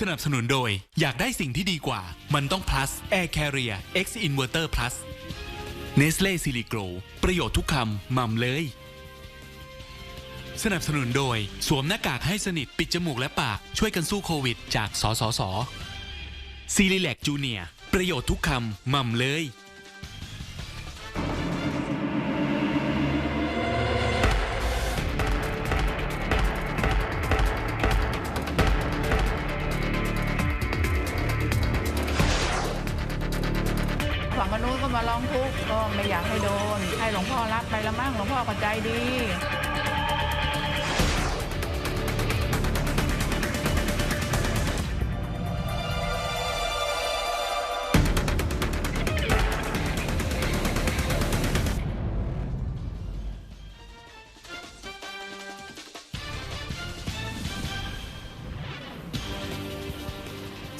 สนับสนุนโดย อยากได้สิ่งที่ดีกว่า มันต้อง plus Air Carrier X Inverter Plus Nestle s i l i g r o ประโยชน์ทุกคำมั่มเลย สนับสนุนโดย สวมหน้ากากให้สนิทปิดจมูกและปาก ช่วยกันสู้โควิด จากสสสซีรีแลกจูเนียประโยชน์ทุกคำมั่มเลย ก็ไม่อยากให้โดน ให้หลวงพ่อรับไปละมั่งหลวงพ่อก็ใจดี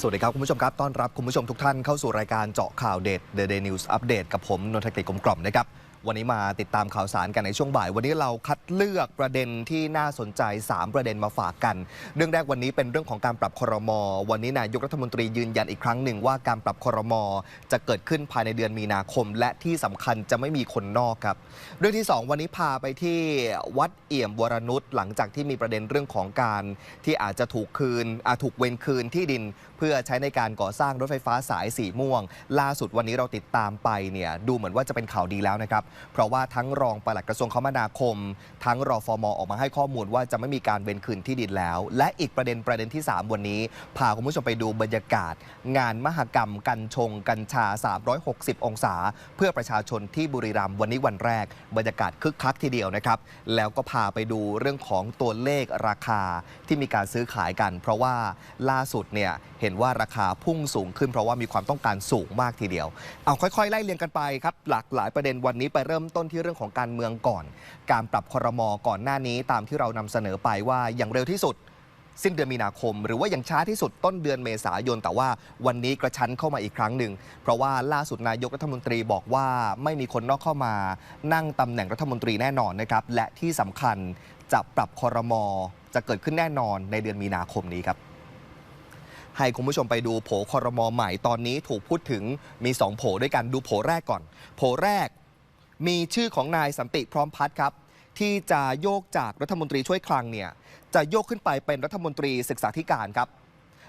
สวัสดีครับคุณผู้ชมครับต้อนรับคุณผู้ชมทุกท่านเข้าสู่รายการเจาะข่าวเด็ด The Day News Update กับผมนนทกฤษกลมกล่อมนะครับ วันนี้มาติดตามข่าวสารกันในช่วงบ่าย วันนี้เราคัดเลือกประเด็นที่น่าสนใจ 3 ประเด็นมาฝากกัน เรื่องแรกวันนี้เป็นเรื่องของการปรับครม วันนี้นายกรัฐมนตรียืนยันอีกครั้งหนึ่งว่าการปรับครม จะเกิดขึ้นภายในเดือนมีนาคม และที่สำคัญจะไม่มีคนนอกครับ เรื่องที่ 2 วันนี้พาไปที่วัดเอี่ยมวรนุชหลังจากที่มีประเด็นเรื่องของการที่อาจจะถูกคืนอาถูกเวนคืนที่ดิน เพื่อใช้ในการก่อสร้างรถไฟฟ้าสายสีม่วง ล่าสุดวันนี้เราติดตามไปเนี่ยดูเหมือนว่าจะเป็นข่าวดีแล้วนะครับเพราะว่าทั้งรองปลัดกระทรวงคมนาคม ทั้งรอฟอมออกมาให้ข้อมูลว่าจะไม่มีการเว้นคืนที่ดินแล้ว และอีกประเด็นประเด็นที่ 3 วันนี้พาคุณผู้ชมไปดูบรรยากาศ งานมหกรรม กัญชง กัญชา 360 องศา เพื่อประชาชนที่บุรีรัมย์วันนี้วันแรก บรรยากาศคึกคักทีเดียวนะครับ แล้วก็พาไปดูเรื่องของตัวเลขราคาที่มีการซื้อขายกัน เพราะว่าล่าสุดเนี่ยเห็นว่าราคาพุ่งสูงขึ้นเพราะว่ามีความต้องการสูงมากทีเดียว เอาค่อยๆไล่เรียงกันไปครับ หลากหลายประเด็นวันนี้ไปเริ่มต้นที่เรื่องของการเมืองก่อน การปรับคอรมอก่อนหน้านี้ตามที่เรานำเสนอไปว่าอย่างเร็วที่สุด สิ้นเดือนมีนาคม หรือว่าอย่างช้าที่สุดต้นเดือนเมษายน แต่ว่าวันนี้กระชั้นเข้ามาอีกครั้งหนึ่ง เพราะว่าล่าสุดนายกรัฐมนตรีบอกว่าไม่มีคนนอกเข้ามา นั่งตำแหน่งรัฐมนตรีแน่นอนนะครับและที่สำคัญจะปรับคอรมอจะเกิดขึ้นแน่นอนในเดือนมีนาคมนี้ครับให้คุณผู้ชมไปดูโผคอรมอใหม่ตอนนี้ถูกพูดถึงมี 2 โผด้วยกันดูโผแรกก่อน โผแรก มีชื่อของนายสันติพร้อมพัฒน์ครับ ที่จะโยกจากรัฐมนตรีช่วยคลังเนี่ยจะโยกขึ้นไปเป็นรัฐมนตรีศึกษาธิการครับ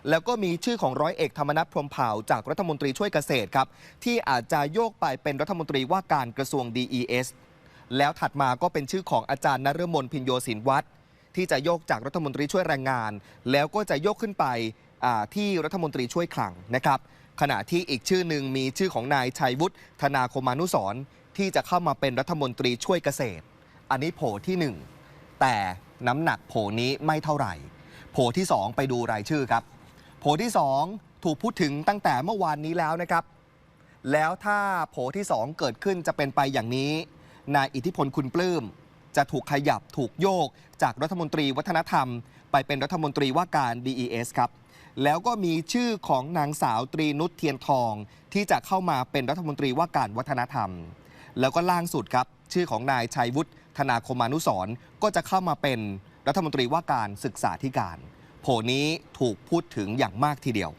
แล้วก็มีชื่อของร้อยเอกธรรมนัฐพรมเผ่าจากรัฐมนตรีช่วยเกษตรครับ ที่อาจจะโยกไปเป็นรัฐมนตรีว่าการกระทรวง DES แล้วถัดมาก็เป็นชื่อของอาจารย์นฤมลพินโยศินวัตรที่จะโยกจากรัฐมนตรีช่วยแรงงาน แล้วก็จะโยกขึ้นไปที่รัฐมนตรีช่วยคลังนะครับ ขณะที่อีกชื่อหนึ่งมีชื่อของนายชัยวุฒิธนาคมานุสรณ์ ที่จะเข้ามาเป็นรัฐมนตรีช่วยเกษตร อันนี้โผที่หนึ่งแต่น้ำหนักโผนี้ไม่เท่าไหร่ โผที่สองไปดูรายชื่อครับ โผที่สองถูกพูดถึงตั้งแต่เมื่อวานนี้แล้วนะครับ แล้วถ้าโผที่ 2 เกิดขึ้นจะเป็นไปอย่างนี้นายอิทธิพลคุณปลื้มจะถูกขยับถูกโยกจากรัฐมนตรีวัฒนธรรม ไปเป็นรัฐมนตรีว่าการ DES ครับ แล้วก็มีชื่อของนางสาวตรีนุชเทียนทอง ที่จะเข้ามาเป็นรัฐมนตรีว่าการวัฒนธรรม แล้วก็ล่างสุดครับ ชื่อของนายชัยวุฒิธนาคมานุสรก็จะเข้ามาเป็นรัฐมนตรีว่าการศึกษาธิการ โผนี้ถูกพูดถึงอย่างมากทีเดียว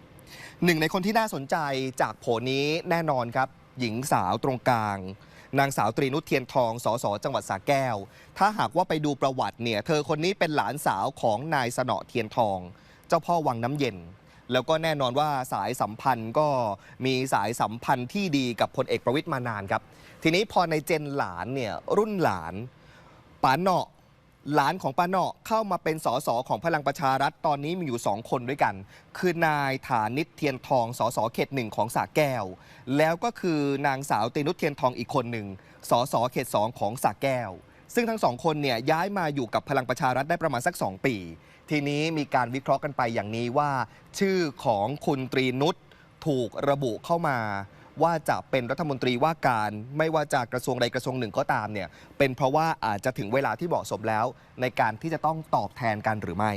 หนึ่งในคนที่น่าสนใจจากโผนี้แน่นอนครับ หญิงสาวตรงกลาง นางสาวตรีนุชเทียนทองสสจังหวัดสระแก้ว ถ้าหากว่าไปดูประวัติเนี่ย เธอคนนี้เป็นหลานสาวของนายสนอเทียนทอง เจ้าพ่อวังน้ำเย็น แล้วก็แน่นอนว่าสายสัมพันธ์ก็มีสายสัมพันธ์ที่ดีกับพลเอกประวิตยมานานครับ ทีนี้พอในเจนหลานเนี่ยรุ่นหลานป๋าเนาะหลานของป้าเนาะเข้ามาเป็นสสของพลังประชารัฐตอนนี้มีอยู่ 2 คนด้วยกัน คือนายฐานิตเทียนทองสสเขตหนึ่งของสระแก้ว แล้วก็คือนางสาวเตนุชเทียนทองอีกคนหนึ่งสสเขต2ของสระแก้ว ซึ่งทั้งสองคนเนี่ยย้ายมาอยู่กับพลังประชารัฐได้ประมาณสัก 2 ปี ทีนี้มีการวิเคราะห์กันไปอย่างนี้ว่า ชื่อของคุณตรีนุชถูกระบุเข้ามา ว่าจะเป็นรัฐมนตรีว่าการไม่ว่าจะกระทรวงใดกระทรวงหนึ่งก็ตามเนี่ยเป็นเพราะว่าอาจจะถึงเวลาที่เหมาะสมแล้ว ในการที่จะต้องตอบแทนกันหรือไม่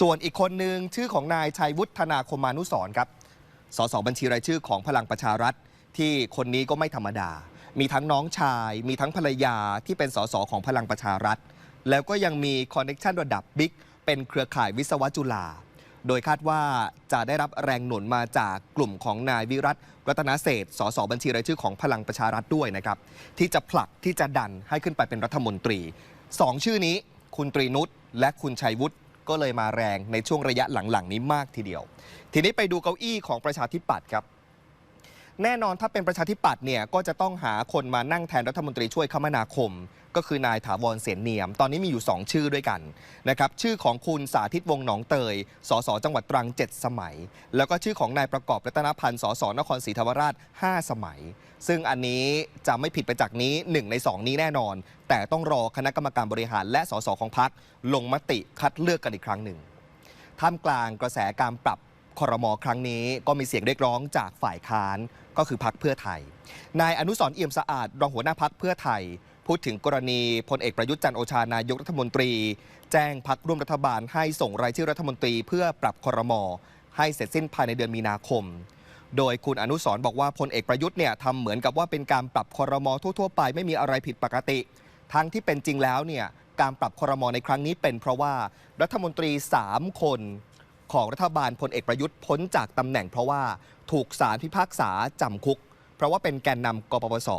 ส่วนอีกคนหนึ่งชื่อของนายชัยวุฒนาคมานุสรครับสสบัญชีรายชื่อของพลังประชารัฐ ที่คนนี้ก็ไม่ธรรมดา มีทั้งน้องชาย มีทั้งภรรยาที่เป็นสสของพลังประชารัฐ แล้วก็ยังมีคอนเน็ชันระดับบิ๊ก เป็นเครือข่ายวิศวะจุฬาโดยคาดว่าจะได้รับแรงหนุนมาจากกลุ่มของนายวิรัตรัตนเศษสสบัญชีรายชื่อของพลังประชารัฐด้วยนะครับ ที่จะผลักที่จะดันให้ขึ้นไปเป็นรัฐมนตรีสองชื่อนี้ คุณตรีนุชและคุณชัยวุฒิก็เลยมาแรงในช่วงระยะหลังๆ นี้มากทีเดียว ทีนี้ไปดูเก้าอี้ของประชาธิปัตย์ครับ แน่นอนถ้าเป็นประชาธิปัตย์เนี่ยก็จะต้องหาคนมานั่งแทนรัฐมนตรีช่วยคมนาคม ก็คือนายถาวรเสนเนียม ตอนนี้มีอยู่ 2 ชื่อด้วยกันนะครับชื่อของคุณสาธิตวงหนองเตย สสจังหวัดตรัง 7 สมัย แล้วก็ชื่อของนายประกอบรัตนพันธ์สสนครศรีธรรมราช 5 สมัย ซึ่งอันนี้จะไม่ผิดไปจากนี้ 1 ใน 2 นี้แน่นอน แต่ต้องรอคณะกรรมการบริหาร และสสของพรรคลงมติคัดเลือกกันอีกครั้งหนึ่งท่ามกลางกระแสการปรับคอรมอครั้งนี้ก็มีเสียงเรียกร้องจากฝ่ายค้าน ก็คือพักเพื่อไทย นายอนุสรเอี่ยมสะอาดรองหัวหน้าพักเพื่อไทย พูดถึงกรณีพลเอกประยุทธ์จันโอชานายกรัฐมนตรี แจ้งพักร่วมรัฐบาลให้ส่งรายชื่อรัฐมนตรีเพื่อปรับครมให้เสร็จสิ้นภายในเดือนมีนาคม โดยคุณอนุสรบอกว่าพลเอกประยุทธ์เนี่ยทำเหมือนกับว่าเป็นการปรับครมทั่วๆไปไม่มีอะไรผิดปกติ ทั้งที่เป็นจริงแล้วเนี่ยการปรับครมในครั้งนี้เป็นเพราะว่ารัฐมนตรี 3 คน ของรัฐบาลพลเอกประยุทธ์พ้นจากตำแหน่งเพราะว่าถูกศาลพิพากษาจำคุก เพราะว่าเป็นแกนนำกปปส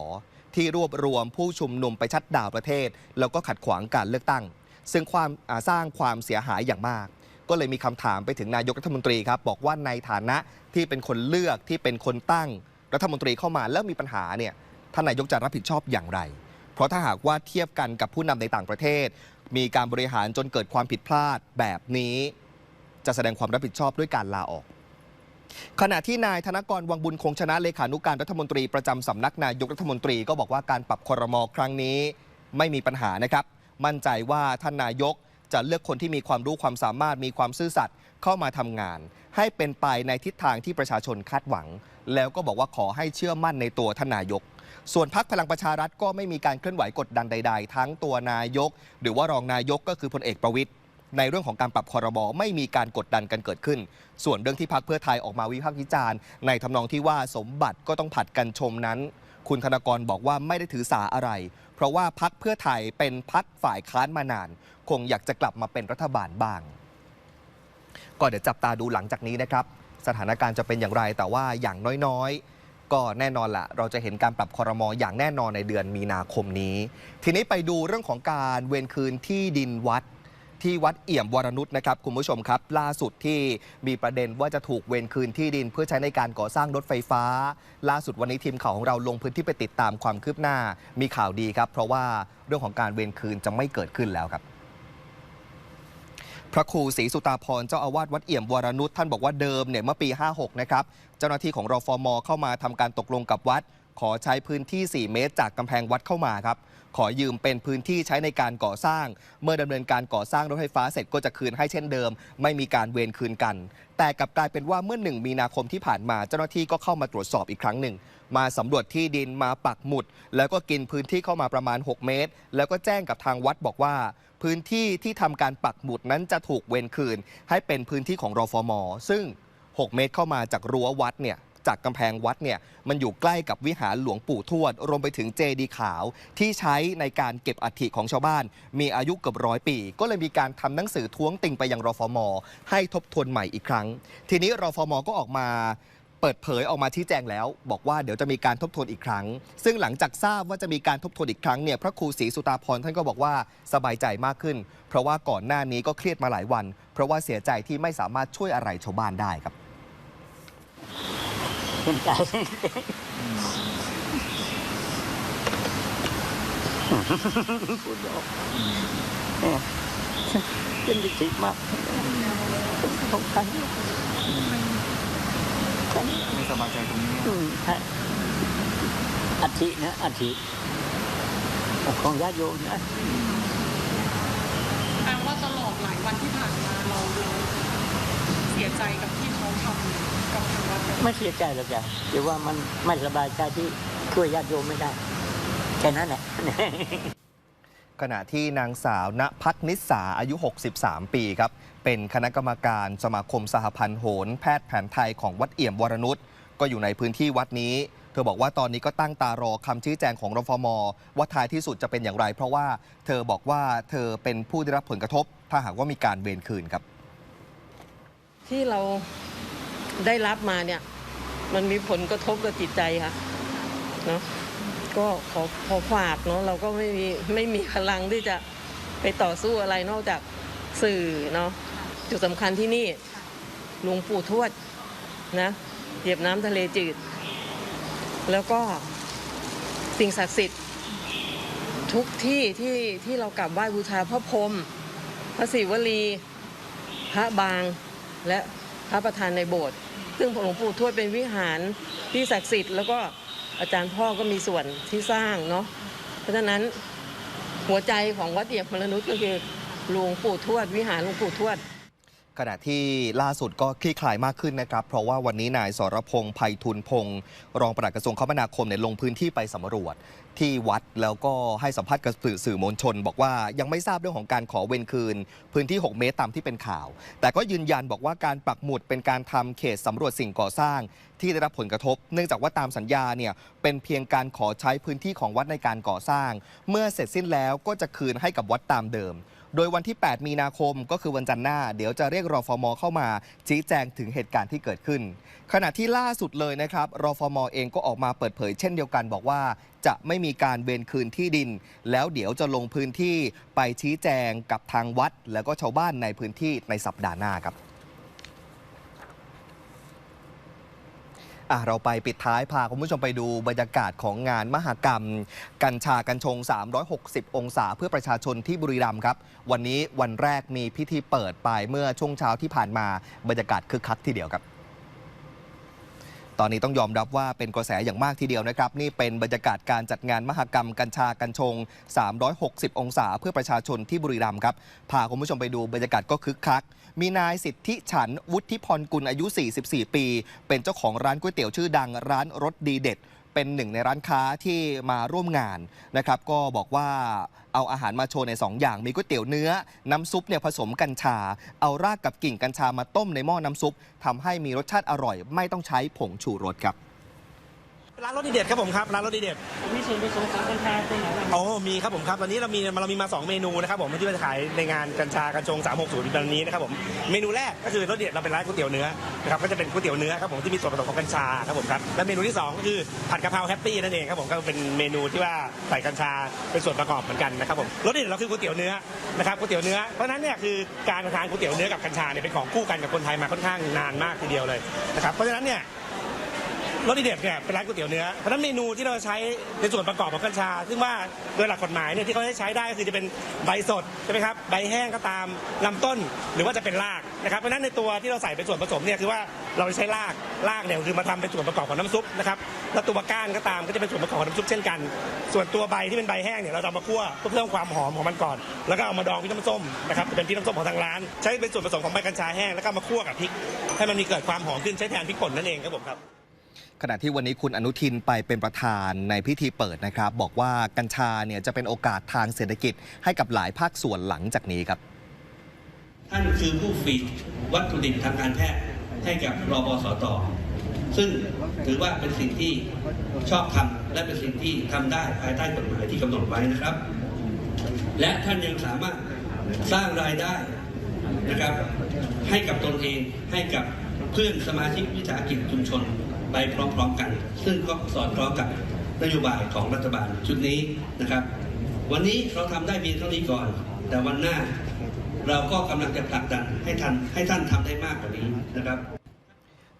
ที่รวบรวมผู้ชุมนุมไปชัดดาวประเทศ แล้วก็ขัดขวางการเลือกตั้ง ซึ่งความสร้างความเสียหายอย่างมาก ก็เลยมีคำถามไปถึงนายกรัฐมนตรีครับบอกว่าในฐานะที่เป็นคนเลือกที่เป็นคนตั้งรัฐมนตรีเข้ามาแล้วมีปัญหาเนี่ยท่านนายกจะรับผิดชอบอย่างไร เพราะถ้าหากว่าเทียบกันกับผู้นำในต่างประเทศ มีการบริหารจนเกิดความผิดพลาดแบบนี้ จะแสดงความรับผิดชอบด้วยการลาออก ขณะที่นายธนกรวังบุญคงชนะเลขานุการรัฐมนตรีประจำสำนักนายกรัฐมนตรีก็บอกว่าการปรับครมอครั้งนี้ไม่มีปัญหานะครับ มั่นใจว่าท่านนายกจะเลือกคนที่มีความรู้ความสามารถมีความซื่อสัตย์เข้ามาทำงาน ให้เป็นไปในทิศทางที่ประชาชนคาดหวัง แล้วก็บอกว่าขอให้เชื่อมั่นในตัวท่านนายก ส่วนพักพลังประชารัฐก็ไม่มีการเคลื่อนไหวกดดันใด ๆ ทั้งตัวนายก หรือว่ารองนายกก็คือพลเอกประวิตย ในเรื่องของการปรับคอรมอไม่มีการกดดันกันเกิดขึ้น ส่วนเรื่องที่พักเพื่อไทยออกมาวิพากษ์วิจารณ์ ในทำนองที่ว่าสมบัติก็ต้องผัดกันชมนั้น คุณธนกรบอกว่าไม่ได้ถือสาอะไร เพราะว่าพักเพื่อไทยเป็นพักฝ่ายค้านมานาน คงอยากจะกลับมาเป็นรัฐบาลบ้าง ก็เดี๋ยวจับตาดูหลังจากนี้นะครับ สถานการณ์จะเป็นอย่างไรแต่ว่าอย่างน้อยๆก็แน่นอนละเราจะเห็นการปรับคอรมออย่างแน่นอนในเดือนมีนาคมนี้ ทีนี้ไปดูเรื่องของการเวรคืนที่ดินวัด ที่วัดเอี่ยมวรนุชนะครับ คุณผู้ชมครับ ล่าสุดที่มีประเด็นว่าจะถูกเวรคืนที่ดิน เพื่อใช้ในการก่อสร้างรถไฟฟ้า ล่าสุดวันนี้ทีมข่าวของเราลงพื้นที่ไปติดตามความคืบหน้ามีข่าวดีครับ เพราะว่าเรื่องของการเวรคืนจะไม่เกิดขึ้นแล้วครับพระครูศรีสุตาพรเจ้าอาวาสวัดเอี่ยมวรนุชท่านบอกว่าเดิมเนี่ยเมื่อปี 56 นะครับ เจ้าหน้าที่ของรอฟมเข้ามาทำการตกลงกับวัด ขอใช้พื้นที่ 4 เมตร จากกำแพงวัดเข้ามาครับ ขอยืมเป็นพื้นที่ใช้ในการก่อสร้าง เมื่อดำเนินการก่อสร้างรถไฟฟ้าเสร็จก็จะคืนให้เช่นเดิม ไม่มีการเวรคืนกัน แต่กลับกลายเป็นว่าเมื่อ 1 มีนาคมที่ผ่านมาเจ้าหน้าที่ก็เข้ามาตรวจสอบอีกครั้งหนึ่ง มาสำรวจที่ดินมาปักหมุด แล้วก็กินพื้นที่เข้ามาประมาณ 6 เมตร แล้วก็แจ้งกับทางวัดบอกว่าพื้นที่ที่ทำการปักหมุดนั้นจะถูกเวรคืน ให้เป็นพื้นที่ของรอฟมซึ่ง 6 เมตรเข้ามาจากรั้ววัดเนี่ย จากกำแพงวัดเนี่ยมันอยู่ใกล้กับวิหารหลวงปู่ทวด รวมไปถึงเจดีขาว ที่ใช้ในการเก็บอัฐิของชาวบ้าน มีอายุเกือบร้อยปี ก็เลยมีการทำหนังสือท้วงติงไปยังรฟม ให้ทบทวนใหม่อีกครั้ง ทีนี้รฟมก็ออกมาเปิดเผยออกมาชี้แจงแล้ว บอกว่าเดี๋ยวจะมีการทบทวนอีกครั้ง ซึ่งหลังจากทราบว่าจะมีการทบทวนอีกครั้งเนี่ยพระครูศรีสุตาพรท่านก็บอกว่าสบายใจมากขึ้น เพราะว่าก่อนหน้านี้ก็เครียดมาหลายวัน เพราะว่าเสียใจที่ไม่สามารถช่วยอะไรชาวบ้านได้ครับ ขึ้นใจพูดออกเนี่ยเป็นดิจิมากของใครไม่สบายใจตรงนี้อืมใช่อัฐินะอัฐิของญาติโยมนะแปลว่าตลอดหลายวันที่ผ่านมาเราเรา ยใจกับที่เขาทำกับทางวัดเราไม่เสียใจหรอกจ้ะแต่ว่ามันไม่สบายใจที่ช่วยญาติโยมไม่ได้แค่นั้นแหละ ขณะที่นางสาวณพัฒนิสาอายุ 63 ปีครับ เป็นคณะกรรมการสมาคมสหพันธ์โหน แพทย์แผนไทยของวัดเอี่ยมวรนุชก็อยู่ในพื้นที่วัดนี้ เธอบอกว่าตอนนี้ก็ตั้งตารอคำชี้แจงของรฟม ว่าท้ายที่สุดจะเป็นอย่างไร เพราะว่าเธอบอกว่าเธอเป็นผู้ได้รับผลกระทบ ถ้าหากว่ามีการเวรคืนครับ ที่เราได้รับมาเนี่ย มันมีผลกระทบกับจิตใจค่ะเนาะก็ขอขอฝากเนาะเราก็ไม่มีไม่มีพลังที่จะไปต่อสู้อะไรนอกจากสื่อเนาะจุดสำคัญที่นี่หลวงปู่ทวดนะเหยียบน้ำทะเลจืด แล้วก็สิ่งศักดิ์สิทธิ์ทุกที่ที่ที่เรากราบไหว้บูชาพระพรหมพระศิวลี พระบาง และพระประธานในโบสถ์ซึ่งหลวงปู่ทวดเป็นวิหารที่ศักดิ์สิทธิ์แล้วก็อาจารย์พ่อก็มีส่วนที่สร้างเนาะเพราะฉะนั้นหัวใจของวัดเดียบมรนุษย์ก็คือหลวงปู่ทวด วิหารหลวงปู่ทวด ขณะที่ล่าสุดก็คลี่คลายมากขึ้นนะครับ เพราะว่าวันนี้นายสรพงษ์ภัยทุนพงศ์รองปลัดกระทรวงคมนาคมเนี่ยลงพื้นที่ไปสำรวจที่วัดแล้วก็ให้สัมภาษณ์กับสื่อสื่อมวลชน บอกว่ายังไม่ทราบเรื่องของการขอเวนคืน พื้นที่ 6 เมตรตามที่เป็นข่าว แต่ก็ยืนยันบอกว่าการปักหมุดเป็นการทำเขตสำรวจสิ่งก่อสร้าง ที่ได้รับผลกระทบ เนื่องจากว่าตามสัญญาเนี่ยเป็นเพียงการขอใช้พื้นที่ของวัดในการก่อสร้าง เมื่อเสร็จสิ้นแล้วก็จะคืนให้กับวัดตามเดิม โดยวันที่ 8 มีนาคมก็คือวันจันทร์หน้า เดี๋ยวจะเรียกรอฟมเข้ามา ชี้แจงถึงเหตุการณ์ที่เกิดขึ้น ขณะที่ล่าสุดเลยนะครับรอฟมเองก็ออกมาเปิดเผยเช่นเดียวกันบอกว่าจะไม่มีการเวนคืนที่ดิน แล้วเดี๋ยวจะลงพื้นที่ไปชี้แจงกับทางวัด แล้วก็ชาวบ้านในพื้นที่ในสัปดาห์หน้าครับ อะ เราไปปิดท้ายพาคุณผู้ชมไปดูบรรยากาศของงานมหกรรม กัญชากัญชง 360 องศา เพื่อประชาชนที่บุรีรัมย์ครับ วันนี้วันแรกมีพิธีเปิดไปเมื่อช่วงเช้าที่ผ่านมาบรรยากาศคึกคักทีเดียวครับ ตอนนี้ต้องยอมรับว่าเป็นกระแสอย่างมากทีเดียวนะครับ นี่เป็นบรรยากาศการจัดงานมหกรรมกัญชากัญชง 360 องศา เพื่อประชาชนที่บุรีรัมย์ครับ พาคุณผู้ชมไปดูบรรยากาศก็คึกคัก มีนายสิทธิฉันวุฒิพรกุลอายุ 44 ปี เป็นเจ้าของร้านก๋วยเตี๋ยวชื่อดังร้านรสดีเด็ด เป็นหนึ่งในร้านค้าที่มาร่วมงานนะครับก็บอกว่าเอาอาหารมาโชว์ใน 2 อย่าง มีก๋วยเตี๋ยวเนื้อ น้ำซุปเนี่ยผสมกัญชา เอารากกับกิ่งกัญชามาต้มในหม้อน้ำซุปทำให้มีรสชาติอร่อย ไม่ต้องใช้ผงชูรสครับ ร้านรถดีเด็ดครับผมครับร้านรถดีเด็ดมีส่วนผสมของกัญชาตรงไหนบ้างโอ้มีครับผมครับวันนี้เรามีเรามีมา 2 เมนูนะครับผมที่เราจะขายในงานกัญชากัญชง 360วันนี้นะครับผมเมนูแรกก็คือรถเด็ดเราเป็นร้านก๋วยเตี๋ยวเนื้อนะครับก็จะเป็นก๋วยเตี๋ยวเนื้อครับผมที่มีส่วนผสมของกัญชาครับผมครับและเมนูที่สองก็คือผัดกะเพราแฮปปี้นั่นเองครับผมก็เป็นเมนูที่ว่าใส่กัญชาเป็นส่วนประกอบเหมือนกันนะครับผมรถเด็ดเราคือก๋วยเตี๋ยวเนื้อนะครับก๋วยเตี๋ยวเนื้อเพราะฉะนั้นเนี่ยคือการทานก๋วยเตี๋ยวเนื้อกับกัญชาเนี่ยเป็นของคู่กันกับคนไทยมาค่อนข้างนานมากทีเดียวเลยนะครับเพราะฉะนั้นเนี่ย รสดีเด็ดเนี่ยเป็นร้านก๋วยเตี๋ยวเนื้อเพราะฉะนั้นเมนูที่เราใช้ในส่วนประกอบของกัญชา ซึ่งว่าโดยหลักกฎหมายเนี่ยที่เขาให้ใช้ได้ก็คือจะเป็นใบสดใช่ไหมครับใบแห้งก็ตามลำต้นหรือว่าจะเป็นรากนะครับเพราะฉะนั้นในตัวที่เราใส่เป็นส่วนผสมเนี่ยคือว่าเราใช้รากรากเนี่ยคือมาทำเป็นส่วนประกอบของน้ำซุปนะครับแล้วตัวก้านก็ตามก็จะเป็นส่วนประกอบของน้ำซุปเช่นกัน ส่วนตัวใบที่เป็นใบแห้งเนี่ยเราจะเอามาคั่วเพื่อเพิ่มความหอมของมันก่อน แล้วก็เอามาดองพริกน้ำส้มนะครับเป็นพริกน้ำส้มของทางร้าน ใช้เป็นส่วนผสมของใบกัญชาแห้งแล้วก็มาคั่วกับพริกให้มันมีเกิดความหอมขึ้นใช้แทนพริกป่นนั่นเองครับผมครับ ขณะที่วันนี้คุณอนุทินไปเป็นประธานในพิธีเปิดนะครับ บอกว่ากัญชาเนี่ยจะเป็นโอกาสทางเศรษฐกิจให้กับหลายภาคส่วนหลังจากนี้ครับ ท่านคือผู้ฟีดวัตถุดิบทางการแพทย์ให้กับรบสตซึ่งถือว่าเป็นสิ่งที่ชอบทำและเป็นสิ่งที่ทำได้ภายใต้กฎหมายที่กำหนดไว้นะครับ และท่านยังสามารถสร้างรายได้นะครับ ให้กับตนเองให้กับเพื่อนสมาชิกวิสาหกิจชุมชน ไปพร้อมๆกัน ซึ่งก็สอดคล้องกับนโยบายของรัฐบาลชุดนี้นะครับ วันนี้เราทำได้เพียงเท่านี้ก่อน แต่วันหน้าเราก็กำลังจะผลักดันให้ท่านให้ท่านทำได้มากกว่านี้นะครับ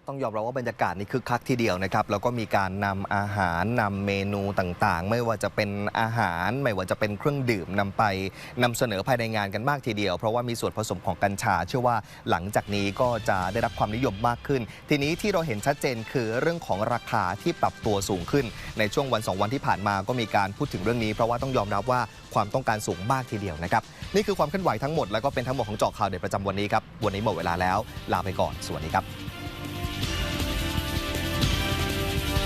ต้องยอมรับว่าบรรยากาศนี่คึกคักทีเดียวนะครับ แล้วก็มีการนำอาหารนำเมนูต่างๆ ไม่ว่าจะเป็นอาหาร ไม่ว่าจะเป็นเครื่องดื่มนำไปนำเสนอภายในงานกันมากทีเดียว เพราะว่ามีส่วนผสมของกัญชา เชื่อว่าหลังจากนี้ก็จะได้รับความนิยมมากขึ้น ทีนี้ที่เราเห็นชัดเจนคือเรื่องของราคาที่ปรับตัวสูงขึ้น ในช่วงวันสองวันที่ผ่านมาก็มีการพูดถึงเรื่องนี้ เพราะว่าต้องยอมรับว่าความต้องการสูงมากทีเดียวนะครับนี่คือความเคลื่อนไหวทั้งหมดแล้วก็เป็นทั้งหมดของเจาะข่าวเด็ดประจำวันนี้ครับวันนี้หมดเวลาแล้วลาไปก่อนสวัสดีครับ